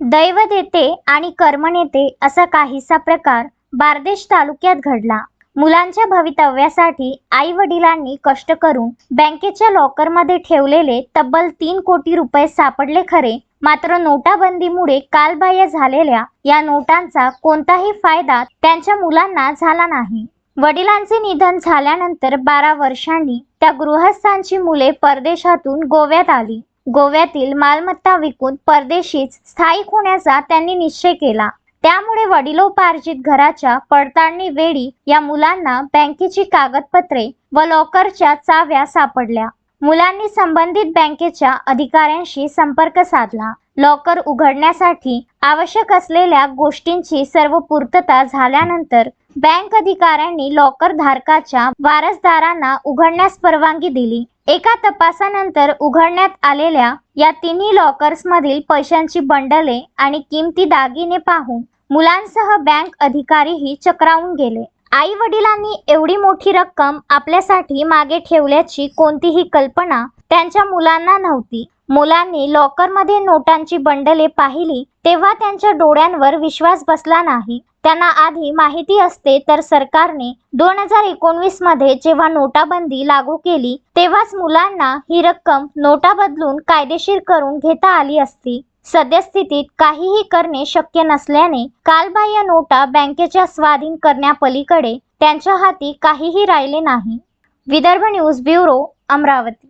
दैव देते आणि कर्म नेते असा काहीसा प्रकार बारदेश तालुक्यात घडला. मुलांच्या भवितव्यासाठी आई वडिलांनी कष्ट करून बँकेच्या लॉकरमध्ये ठेवलेले तब्बल तीन कोटी रुपये सापडले खरे. मात्र नोटाबंदीमुळे कालबाह्य झालेल्या या नोटांचा कोणताही फायदा त्यांच्या मुलांना झाला नाही. वडिलांचे निधन झाल्यानंतर बारा वर्षांनी त्या गृहस्थांची मुले परदेशातून गोव्यात आली. गोव्यातील मालमत्ता विकून परदेशीच स्थायिक होण्याचा त्यांनी निश्चय केला. त्यामुळे वडिलोपार्जित घराच्या पडताळणी वेळी या मुलांना बँकेची कागदपत्रे व लॉकरच्या चाव्या सापडल्या. मुलांनी संबंधित बँकेच्या अधिकाऱ्यांशी संपर्क साधला. लॉकर उघडण्यासाठी आवश्यक असलेल्या गोष्टींची सर्व पूर्तता झाल्यानंतर बँक अधिकाऱ्यांनी लॉकर धारकाच्या वारसदारांना उघडण्यास परवानगी दिली. एका तपासानंतर उघडण्यात आलेल्या या तिन्ही लॉकर्समधील पैशांची बंडले आणि किमती दागिने पाहून मुलांसह बँक अधिकारीही चक्रावून गेले. आई वडिलांनी एवढी मोठी रक्कम आपल्यासाठी मागे ठेवल्याची कोणतीही कल्पना त्यांच्या मुलांना नव्हती. मुलांनी लॉकरमध्ये नोटांची बंडले पाहिली तेव्हा त्यांच्या डोळ्यांवर विश्वास बसला नाही. त्यांना आधी माहिती असते तर सरकारने दोन हजार एकोणवीसमध्ये जेव्हा नोटाबंदी लागू केली तेव्हाच मुलांना ही रक्कम नोटा बदलून कायदेशीर करून घेता आली असती. सद्यस्थितीत काहीही करणे शक्य नसल्याने कालबाह्य नोटा बँकेच्या स्वाधीन करण्यापलीकडे त्यांच्या हाती काहीही राहिले नाही. Vidarbha news bureau Amravati.